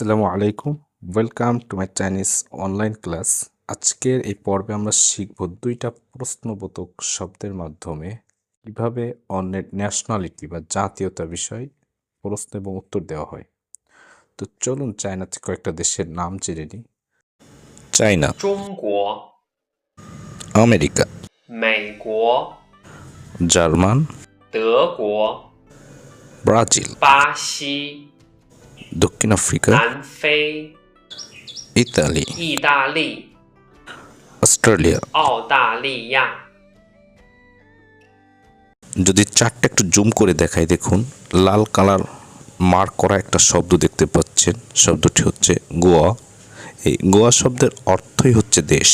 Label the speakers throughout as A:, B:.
A: আসসালামু আলাইকুম। Welcome to my Chinese online class আজকের এই পর্বে আমরা শিখব দুইটা প্রশ্নবোধক শব্দের মাধ্যমে কীভাবে অন্যের ন্যাশনালিটি বা জাতীয়তা বিষয় প্রশ্ন এবং উত্তর দেওয়া হয়। তো চলুন চায়নাতে কয়েকটা দেশের নাম জেনে নিই।
B: China
A: America
B: German Brazil.
A: দক্ষিণ আফ্রিকা
B: 南非、
A: ইতালি
B: 意大利、
A: অস্ট্রেলিয়া
B: 澳大利亚。
A: যদি চারটা একটু জুম করে দেখাই দেখুন লাল কালার মার্ক করা একটা শব্দ দেখতে পাচ্ছেন শব্দটি হচ্ছে গোয়া এই গোয়া শব্দের অর্থই হচ্ছে দেশ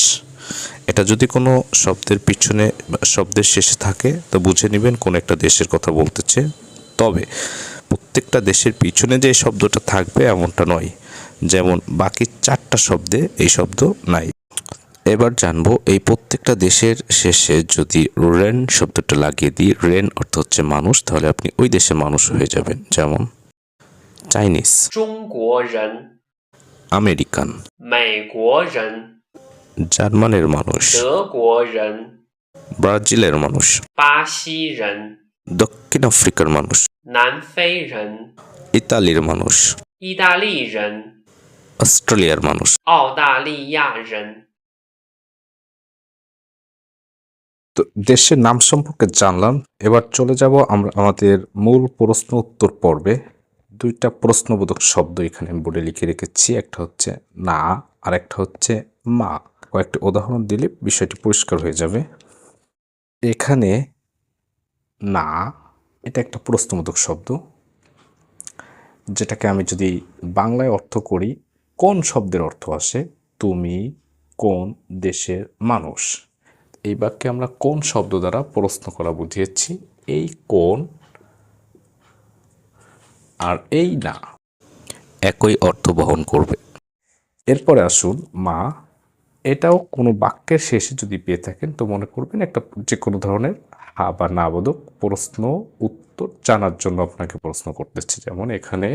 A: এটা যদি কোনো শব্দের পিছনে বা শব্দের শেষে থাকে তো বুঝে নেবেন কোন একটা দেশের কথা বলতেছে তবে প্রত্যেকটা দেশের পিছনে যে শব্দটা থাকবে এমনটা নয়। যেমন বাকি চারটা শব্দে এই শব্দ নাই। এবার জানব এই প্রত্যেকটা দেশের শেষে যদি রেন শব্দটা লাগিয়ে দিই রেন অর্থ হচ্ছে মানুষ তাহলে আপনি ওই দেশের মানুষ হয়ে যাবেন। যেমন চাইনিজ। আমেরিকান। জার্মানের মানুষ। ব্রাজিলের মানুষ। দক্ষিণ আফ্রিকার মানুষ।
B: 南非人、
A: ইতালির মানুষ
B: 意大利人、
A: অস্ট্রেলিয়ার মানুষ
B: 澳大利亚人。
A: তো দেশের নাম সম্পর্কে জানলাম এবার চলে যাব আমরা আমাদের মূল প্রশ্ন উত্তর পর্বে দুইটা প্রশ্নবোধক শব্দ এখানে আমি বোর্ডে লিখে রেখেছি একটা হচ্ছে না আর একটা হচ্ছে মা কয়েকটি উদাহরণ দিলে বিষয়টি পরিষ্কার হয়ে যাবে এখানে না এটা একটা প্রশ্নবোধক শব্দ যেটাকে আমি যদি বাংলায় অর্থ করি কোন শব্দের অর্থ আসে? তুমি কোন দেশের মানুষ? এই বাক্যে আমরা কোন শব্দ দ্বারা প্রশ্ন করা বুঝিয়েছি? এই কোন আর এই না। একই অর্থ বহন করবে। এরপরে আসুন মা এটাও কোনো বাক্যের শেষে যদি পেয়ে থাকেন তো মনে করবেন একটা যে কোনো ধরনের হা বা না বোধক প্রশ্ন উত্তর জানার জন্য আপনাকে প্রশ্ন করতেছি। যেমন এখানে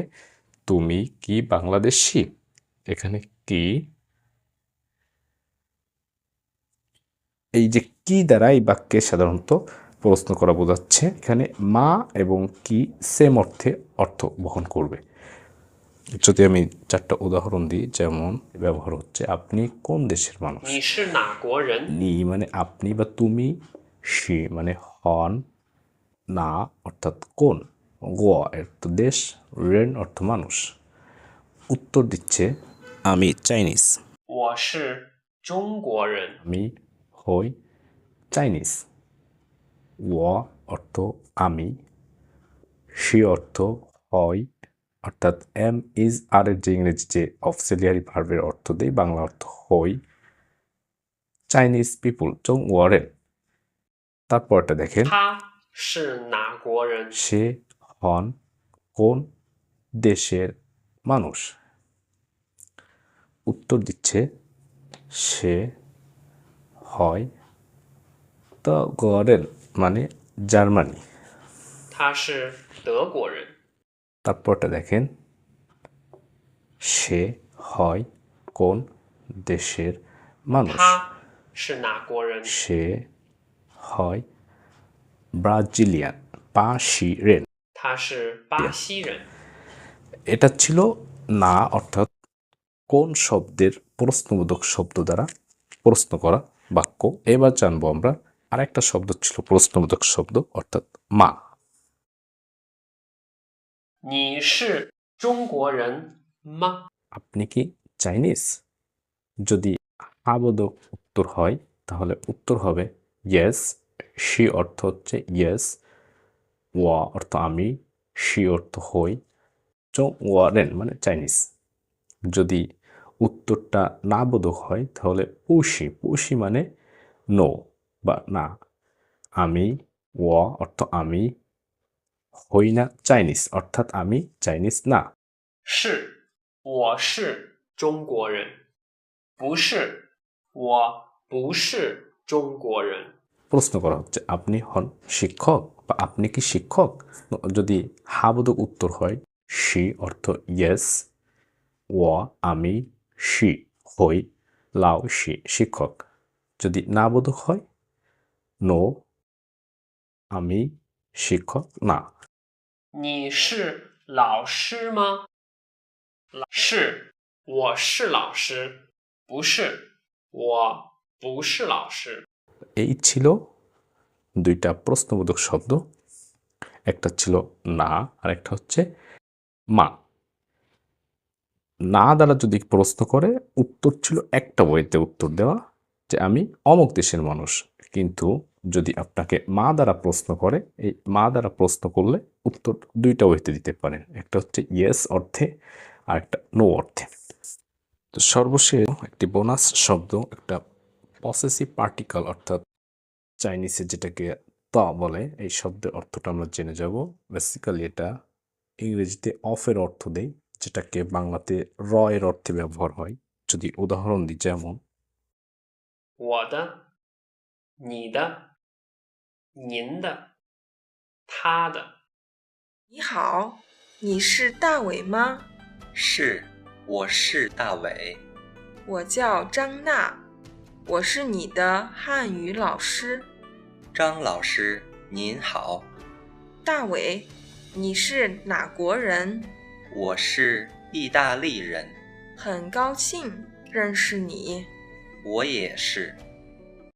A: তুমি কি বাংলাদেশি? এখানে কি? এই যে কি দ্বারা এই বাক্যে সাধারণত প্রশ্ন করা বোঝাচ্ছে এখানে মা এবং কি সেম অর্থে অর্থ বহন করবে। যদি আমি চারটা উদাহরণ দিই যেমন ব্যবহার হচ্ছে আপনি কোন দেশের মানুষ? নি মানে আপনি বা তুমি সি মানে হন না অর্থাৎ কোন। গোয়া এর তো দেশ রেন অর্থ মানুষ। উত্তর দিচ্ছে আমি চাইনিজ। আমি হই চাইনিজ। ও অর্থ আমি। সি অর্থ হয় অর্থাৎ এম ইজ আর এর যে ইংরেজি যে অফসিলিয়ারি ভার্বের অর্থ দেয় বাংলা অর্থ হই। চাইনিজ পিপুল চং ওয়ারেন তারপরটা দেখেন
B: 他是哪国人？
A: সে হন কোন দেশের মানুষ উত্তর দিচ্ছে সে হয় দ্য গরেন মানে জার্মানি
B: 他是德国人。
A: তারপরটা দেখেন সে হয় কোন দেশের মানুষ
B: 他是哪国人？
A: সে হয় ব্রাজিলিয়ান পাশিরেন। এটা ছিল না অর্থাৎ কোন শব্দের প্রশ্নবোধক শব্দ দ্বারা প্রশ্ন করা বাক্য। এবার জানব আমরা আরেকটা শব্দ ছিল প্রশ্নবোধক শব্দ অর্থাৎ মা আপনি কি চাইনিজ? যদি আবোধক উত্তর হয় তাহলে উত্তর হবে ইয়েস সি অর্থ হচ্ছে ইয়েস ওয়া অর্থ আমি সি অর্থ হই চৌ ওয়ারেন মানে চাইনিজ যদি উত্তরটা না বোধক হয় তাহলে পৌষি পৌষি মানে নো বা না আমি ওয়া অর্থ আমি হই না চাইনিজ অর্থাৎ আমি চাইনিজ না
B: 是，我是中国人。不是，我不是中国人。
A: প্রশ্ন করা হচ্ছে আপনি হন শিক্ষক বা আপনি কি শিক্ষক যদি হাবোধক উত্তর হয় সি অর্থ ইয়েস ও আমি সি হই লাও সি শিক্ষক যদি না বোধক হয় নো আমি শিক্ষক না
B: 你
A: এই ছিল দুইটা প্রশ্নবোধক শব্দ। একটা ছিল না আর একটা হচ্ছে মা। না দ্বারা যদি প্রশ্ন করে, উত্তর ছিল একটা বইতে উত্তর দেওয়া, যে আমি অমক দেশের মানুষ। কিন্তু যদি আপনাকে মা দ্বারা প্রশ্ন করে, এই মা দ্বারা প্রশ্ন করলে উত্তর দুইটা ওয়েতে দিতে পারেন। একটা হচ্ছে ইয়েস অর্থে, আর একটা নো অর্থে। তো সর্বশেষ একটি বোনাস শব্দ, একটা পসেসিভ পার্টিকেল অর্থাৎ চাইনিজে যেটাকে তা বলে এই শব্দের অর্থটা আমরা জেনে যাব বেসিক্যালি এটা ইংরেজিতে অফের অর্থ দেয় যেটাকে বাংলাতে র এর অর্থে ব্যবহার হয় যদি উদাহরণ দিই যেমন
B: 我的、你的、您的、他的。
C: 你好，你是大伟吗？
D: 是，我是大伟。
C: 我叫张娜， 我是你的汉语老师。
D: 张老师您好，
C: 大伟，你是哪国人？
D: 我是意大利人。
C: 很高兴认识你。
D: 我也是。